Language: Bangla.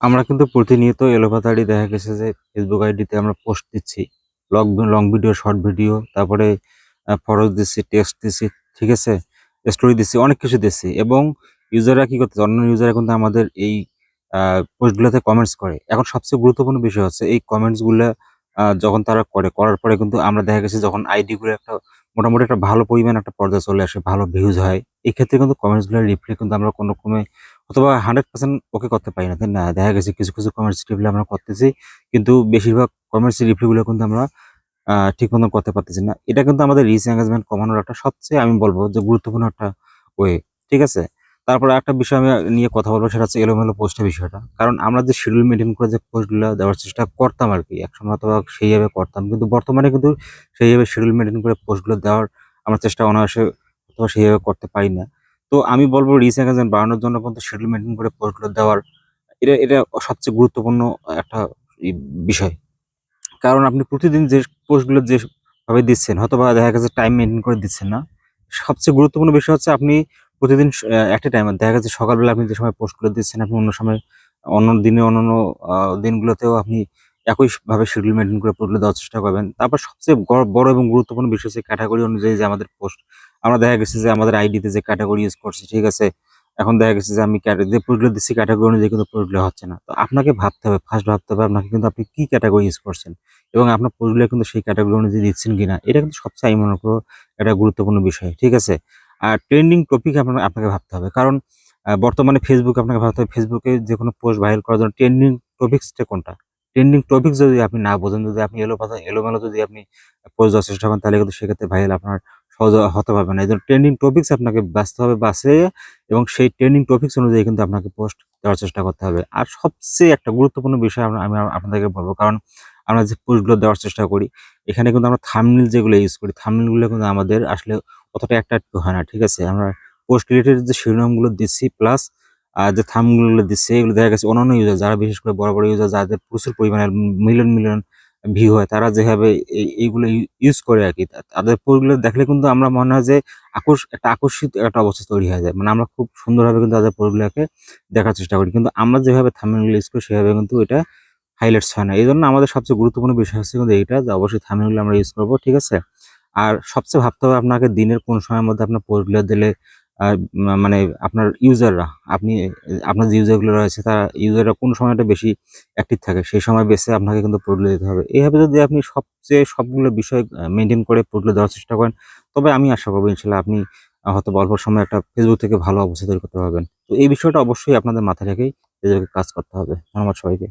আমরা কিন্তু প্রতিনিয়ত এলোপাতাড়ি দেখা গেছে যে ফেসবুক আইডিতে আমরা পোস্ট দিচ্ছি। Long long video short video তারপরে ফরজ দিচ্ছি টেক্সট দিচ্ছি, ঠিক আছে? স্টোরি দিচ্ছি, অনেক কিছু দিচ্ছি এবং ইউজাররা কি করতেছে? অন্য ইউজাররা কিন্তু আমাদের এই পোস্টগুলোতে কমেন্টস করে। এখন সবচেয়ে গুরুত্বপূর্ণ বিষয় হচ্ছে এই কমেন্টসগুলো যখন তারা করে, করার পরে কিন্তু আমরা দেখা গেছে যখন আইডিগুলো একটা মোটামুটি একটা ভালো পরিমাণ একটা পর্যায়ে চলে আসে, ভালো ভিউজ হয়। এই ক্ষেত্রে কিন্তু কমেন্টসগুলো রিপ্লাই কিন্তু আমরা কোনো রকমে অথবা হান্ড্রেড পার্সেন্ট ওকে করতে পারি না, তাই না? দেখা গেছে কিছু কিছু কমেন্টস রিপ্লাই আমরা করতেছি, কিন্তু বেশিরভাগ কমেন্টস রিপ্লাইগুলো কিন্তু আমরা ঠিক মতন করতে পারতেছি না। এটা কিন্তু আমাদের রিচ এঙ্গেজমেন্ট কমানোর একটা সবচেয়ে আমি বলব যে গুরুত্বপূর্ণ একটা ওয়ে ঠিক আছে? তারপরে একটা বিষয় আমি নিয়ে কথা বলব, সেটা হচ্ছে এলোমেলো পোস্টের বিষয়টা। কারণ আমরা যে শিডিউল মেনটেন করে যে পোস্টগুলো দেওয়ার চেষ্টা করতাম আর কি, একসময় অথবা সেইভাবে করতাম, কিন্তু বর্তমানে কিন্তু সেইভাবে শিডিউল মেনটেন করে পোস্টগুলো দেওয়ার আমরা চেষ্টা অনায়াসে অথবা সেইভাবে করতে পারি না। তো আমি বলব রিচ এঙ্গেজমেন্ট বাড়ানোর জন্য কিন্তু শিডিউল মেনটেন করে পোস্টগুলো দেওয়ার এটা এটা সবচেয়ে গুরুত্বপূর্ণ একটা বিষয়। কারণ আপনি প্রতিদিন যে পোস্টগুলো যেভাবে দিচ্ছেন হয়তো বা দেখা গেছে টাইম মেনটেন করে দিচ্ছেন না। সবচেয়ে গুরুত্বপূর্ণ বিষয় হচ্ছে আপনি প্রতিদিন একটা টাইমে দেখা যাচ্ছে সকালবেলা আপনি যে সময় পোস্টগুলো দিচ্ছেন, আপনি অন্য সময় অন্য দিনে অন্য দিনগুলোতেও আপনি একই ভাবে শিডিউল মেনটেন করে পোস্টগুলো দেওয়ার চেষ্টা করবেন। তারপর সবচেয়ে বড় এবং গুরুত্বপূর্ণ বিষয় হচ্ছে ক্যাটাগরি অনুযায়ী যে আমাদের পোস্ট আমরা দেখা গেছে যে আমাদের আইডিতে যে ক্যাটাগরি ইউজ করছি, ঠিক আছে? এখন দেখা গেছে যে আমি যে পোস্টগুলো দিচ্ছি ক্যাটাগরি অনুযায়ী কিন্তু পোস্টগুলো হচ্ছে না। তো আপনাকে ভাবতে হবে ফার্স্ট ভাবতে হবে আপনাকে কিন্তু আপনি কি ক্যাটাগরি ইউজ করছেন এবং আপনার পোস্টগুলো কিন্তু সেই ক্যাটাগরি অনুযায়ী দিচ্ছেন কিনা, এটা কিন্তু সবচেয়ে আমি মনে করব একটা গুরুত্বপূর্ণ বিষয়, ঠিক আছে? আর ট্রেন্ডিং টপিক আপনার, আপনাকে ভাবতে হবে। কারণ বর্তমানে ফেসবুক আপনাকে ভাবতে হবে ফেসবুকে যে কোনো পোস্ট ভাইরাল করার জন্য ট্রেন্ডিং টপিক্সটা কোনটা? ট্রেন্ডিং টপিক যদি আপনি না বোঝেন, যদি আপনি এলো পাতা এলোমেলো যদি আপনি পোস্ট দেওয়ার চেষ্টা করেন, তাহলে কিন্তু সেক্ষেত্রে ভাইরাল আপনার সহজ হতে পারবে না। এই জন্য ট্রেন্ডিং টপিক্স আপনাকে বাঁচতে হবে বাসে এবং সেই ট্রেন্ডিং টপিক্স অনুযায়ী কিন্তু আপনাকে পোস্ট দেওয়ার চেষ্টা করতে হবে। আর সবচেয়ে একটা গুরুত্বপূর্ণ বিষয় আমি আপনাদেরকে বলব, কারণ আমরা যে পোস্টগুলো দেওয়ার চেষ্টা করি, এখানে কিন্তু আমরা থাম্বনেল যেগুলো ইউজ করি থাম্বনেলগুলো কিন্তু আমাদের আসলে অতটা অ্যাট্রাক্টিভ হয় না, ঠিক আছে? আমরা পোস্ট রিলেটেড যে শিরোনামগুলো দিচ্ছি প্লাস আর যে থামগুলো দিচ্ছে, এগুলো দেখা গেছে অন্যান্য ইউজার যারা বিশেষ করে বড় বড় ইউজার যাদের প্রচুর পরিমাণে মিলিয়ন মিলিয়ন ভিউ হয়, তারা যেভাবে এই- এইগুলো ইউজ করে আর কি তাদের পোস্টগুলো দেখলে কিন্তু আমরা মনে হয় যে আকর্ষ, একটা আকর্ষিত একটা অবস্থা তৈরি হয়ে যায়। মানে আমরা খুব সুন্দরভাবে কিন্তু তাদের পোস্টগুলোকে দেখার চেষ্টা করি। কিন্তু আমরা যেভাবে থামগুলো ইউজ করি, সেভাবে কিন্তু এটা হাইলাইটস হয় না। এই জন্য আমাদের সবচেয়ে গুরুত্বপূর্ণ বিষয় হচ্ছে কিন্তু এইটা যে অবশ্যই থামগুলো আমরা ইউজ করব, ঠিক আছে? আর সবচেয়ে ভাবতে হবে আপনাকে দিনের কোন সময়ের মধ্যে আপনার পোস্টগুলো দিলে মানে আপনার ইউজাররা আপনি, আপনার যে ইউজারগুলো রয়েছে, তারা ইউজাররা কোন সময়টা বেশি অ্যাক্টিভ থাকে, সেই সময় বেছে আপনাকে কিন্তু পোস্টগুলো দিতে হবে। এইভাবে যদি আপনি সবচেয়ে সবগুলো বিষয় মেনটেন করে পোস্টগুলো দেওয়ার চেষ্টা করেন, তবে আমি আশা করব ইনশাল্লাহ আপনি হয়তো অল্প সময় একটা ফেসবুক থেকে ভালো অবস্থা তৈরি করতে পারবেন। তো এই বিষয়টা অবশ্যই আপনাদের মাথায় রেখেই এদেরকে কাজ করতে হবে। ধন্যবাদ সবাইকে।